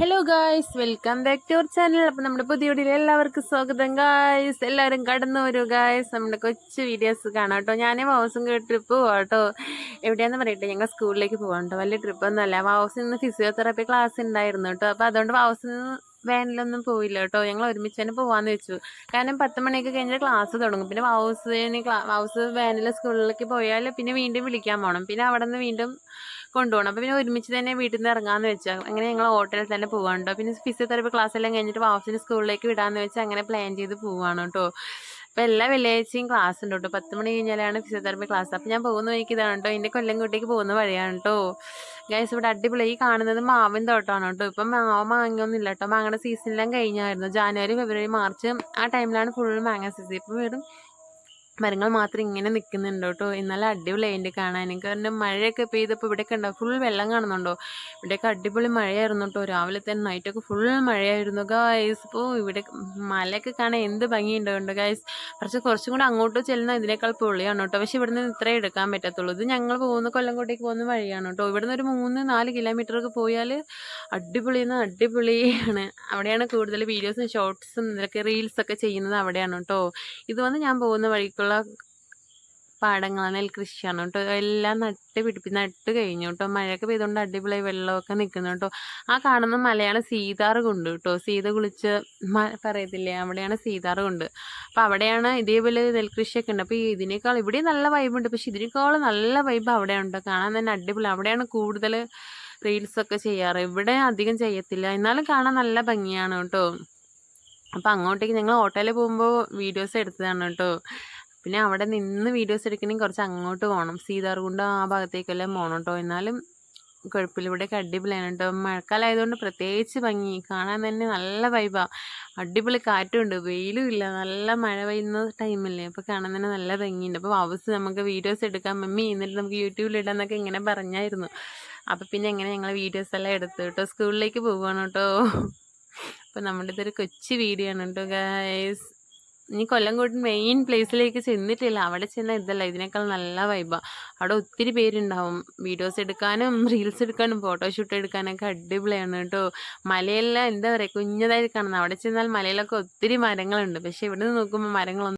Hello guys welcome back to our channel അപ്പം നമ്മുടെ പുതിയ വീഡിയോയിൽ എല്ലാവർക്കും സ്വാഗതം ഗായ്സ് എല്ലാവരും കടന്നു വരൂ ഗായ്സ് നമ്മുടെ കൊച്ചു വീഡിയോസ് കാണാം കേട്ടോ. ഞാൻ വാവസും ട്രിപ്പ് പോകാം കേട്ടോ. എവിടെയാണെന്ന് പറയട്ടെ? ഞങ്ങൾ സ്കൂളിലേക്ക് പോകാം കേട്ടോ. വലിയ ട്രിപ്പൊന്നുമല്ല വാവസിൽ നിന്ന് ഫിസിയോതെറാപ്പി ക്ലാസ് ഉണ്ടായിരുന്നു കേട്ടോ. അപ്പോൾ അതുകൊണ്ട് വാവസിൽ നിന്ന് വാനിലൊന്നും പോയില്ല കേട്ടോ. ഞങ്ങൾ ഒരുമിച്ച് തന്നെ പോവാന്ന് വെച്ചു. കാരണം പത്ത് മണിയൊക്കെ കഴിഞ്ഞാൽ ക്ലാസ് തുടങ്ങും. പിന്നെ വാവസിന് വൗസ് വാനിൽ സ്കൂളിലേക്ക് പോയാൽ പിന്നെ വീണ്ടും വിളിക്കാൻ പോകണം പിന്നെ അവിടെ നിന്ന് വീണ്ടും കൊണ്ടുപോകണം അപ്പോൾ പിന്നെ ഒരുമിച്ച് തന്നെ വീട്ടിൽ നിന്ന് ഇറങ്ങാമെന്ന് വെച്ചാൽ അങ്ങനെ ഞങ്ങൾ ഹോട്ടലിൽ തന്നെ പോകാനുണ്ടോ പിന്നെ ഫിസിയോതെറപ്പി ക്ലാസ് എല്ലാം കഴിഞ്ഞിട്ട് വൗസിന് സ്കൂളിലേക്ക് വിടാമെന്ന് വെച്ചാൽ അങ്ങനെ പ്ലാൻ ചെയ്ത് പോവാണ് കേട്ടോ അപ്പോൾ എല്ലാ വെള്ളിയാഴ്ചയും ക്ലാസ് ഉണ്ട് കേട്ടോ പത്ത് മണി കഴിഞ്ഞാലാണ് ഫിസിയോതെറപ്പി ക്ലാസ് അപ്പോൾ ഞാൻ പോകുന്ന വഴിക്ക് ഇതാണ് കേട്ടോ എന്റെ കൊല്ലംകോട്ടേക്ക് പോകുന്ന വഴിയാണ് കേട്ടോ ഗൈസ് ഇവിടെ അടിപൊളി. ഈ കാണുന്നത് മാവിൻ തോട്ടമാണ് കേട്ടോ. ഇപ്പം മാവ് മാങ്ങയൊന്നും ഇല്ല കേട്ടോ. മാങ്ങയുടെ സീസണെല്ലാം കഴിഞ്ഞായിരുന്നു. ജാനുവരി ഫെബ്രുവരി മാർച്ച് ആ ടൈമിലാണ് ഫുൾ മാങ്ങ സീസൺ ഇപ്പം വെറും മരങ്ങൾ മാത്രം ഇങ്ങനെ നിൽക്കുന്നുണ്ട് കേട്ടോ. എന്നാലും അടിപൊളിയായിട്ട് കാണാൻ. കാരണം മഴയൊക്കെ പെയ്തപ്പോൾ ഇവിടെയൊക്കെ ഉണ്ടാവും ഫുൾ വെള്ളം കാണുന്നുണ്ടോ? ഇവിടെയൊക്കെ അടിപൊളി മഴയായിരുന്നു കേട്ടോ. രാവിലെ തന്നെ നൈറ്റൊക്കെ ഫുൾ മഴയായിരുന്നു. ഗായ്സ് ഇപ്പോൾ ഇവിടെ മലയൊക്കെ കാണാൻ എന്ത് ഭംഗിയുണ്ടാവുണ്ട് ഗായ്സ് പക്ഷേ കുറച്ചും കൂടെ അങ്ങോട്ട് ചെല്ലുന്ന ഇതിനേക്കാൾ പൊള്ളിയാണ് കേട്ടോ. പക്ഷെ ഇവിടുന്ന് ഇത്രേ എടുക്കാൻ പറ്റത്തുള്ളൂ. ഇത് ഞങ്ങൾ പോകുന്ന കൊല്ലംകോട്ടേക്ക് പോകുന്ന വഴിയാണ് കേട്ടോ. ഇവിടുന്ന് ഒരു മൂന്ന് നാല് കിലോമീറ്ററൊക്കെ പോയാൽ അടിപൊളിയെന്ന് അടിപൊളിയാണ്. അവിടെയാണ് കൂടുതൽ വീഡിയോസും ഷോർട്സും ഇതൊക്കെ റീൽസൊക്കെ ചെയ്യുന്നത് അവിടെയാണ് കേട്ടോ. ഇത് വന്ന് ഞാൻ പോകുന്ന വഴിക്കുള്ള പാടങ്ങളാണ് കൃഷിയാണ് കേട്ടോ. എല്ലാം നട്ട് പിടിപ്പി നട്ട് കഴിഞ്ഞു കേട്ടോ. മഴയൊക്കെ പെയ്തുകൊണ്ട് അടിപൊളി വെള്ളമൊക്കെ നിൽക്കുന്നു കേട്ടോ. ആ കാണുന്ന മലയാണ് സീതാറ് കൊണ്ട് കേട്ടോ. സീത കുളിച്ച് പറയത്തില്ലേ? അവിടെയാണ് സീതാറ് കൊണ്ട്. അപ്പോൾ അവിടെയാണ് ഇതേപോലെ നെൽകൃഷിയൊക്കെ ഉണ്ട്. അപ്പോൾ ഇതിനേക്കാൾ ഇവിടെ നല്ല വൈബുണ്ട് പക്ഷെ ഇതിനേക്കാൾ നല്ല വൈബ് അവിടെ ഉണ്ട്. കാണാൻ തന്നെ അടിപൊളി. അവിടെയാണ് കൂടുതൽ റീൽസൊക്കെ ചെയ്യാറ്. ഇവിടെ അധികം ചെയ്യത്തില്ല. എന്നാലും കാണാൻ നല്ല ഭംഗിയാണ് കേട്ടോ. അപ്പോൾ അങ്ങോട്ടേക്ക് ഞങ്ങൾ ഓട്ടോയിൽ പോകുമ്പോൾ വീഡിയോസ് എടുത്തതാണ് കേട്ടോ. പിന്നെ അവിടെ നിന്ന് വീഡിയോസ് എടുക്കണമെങ്കിൽ കുറച്ച് അങ്ങോട്ട് പോകണം സീതാർകുണ്ട് ആ ഭാഗത്തേക്കെല്ലാം പോകണം കേട്ടോ എന്നാലും കുഴപ്പമില്ല ഇവിടെയൊക്കെ അടിപൊളിയാണ് കേട്ടോ മഴക്കാലമായതുകൊണ്ട് പ്രത്യേകിച്ച് ഭംഗി. കാണാൻ തന്നെ നല്ല വൈബാണ് അടിപൊളി കാറ്റുണ്ട്. വെയിലും ഇല്ല. നല്ല മഴ പെയ്യുന്ന ടൈമല്ലേ അപ്പോൾ കാണാൻ തന്നെ നല്ല ഭംഗിയുണ്ട്. അപ്പോൾ ഹൗസ് നമുക്ക് വീഡിയോസ് എടുക്കാം. മമ്മി എന്നിട്ട് നമുക്ക് യൂട്യൂബിൽ ഇടാന്നൊക്കെ ഇങ്ങനെ പറഞ്ഞായിരുന്നു. അപ്പോൾ പിന്നെ എങ്ങനെ ഞങ്ങൾ വീഡിയോസ് എല്ലാം എടുത്തു കേട്ടോ സ്കൂളിലേക്ക് പോവുകയാണ് കേട്ടോ അപ്പോൾ നമ്മുടെ ഇതൊരു കൊച്ചു വീഡിയോ ആണ് കേട്ടോ ഗായ്സ് ഇനി കൊല്ലംകോട്ട് മെയിൻ പ്ലേസിലേക്ക് ചെന്നിട്ടില്ല. അവിടെ ചെന്ന ഇതല്ല. ഇതിനേക്കാൾ നല്ല വൈബാണ് അവിടെ ഒത്തിരി പേരുണ്ടാവും. വീഡിയോസ് എടുക്കാനും റീൽസ് എടുക്കാനും ഫോട്ടോഷൂട്ട് എടുക്കാനൊക്കെ അടിപൊളിയാണ് കേട്ടോ. മലയെല്ലാം എന്താ പറയുക കുഞ്ഞതായി കാണുന്നത്. അവിടെ ചെന്നാൽ മലയിലൊക്കെ ഒത്തിരി മരങ്ങളുണ്ട്. പക്ഷേ ഇവിടെ നിന്ന് നോക്കുമ്പോൾ മരങ്ങളൊന്നും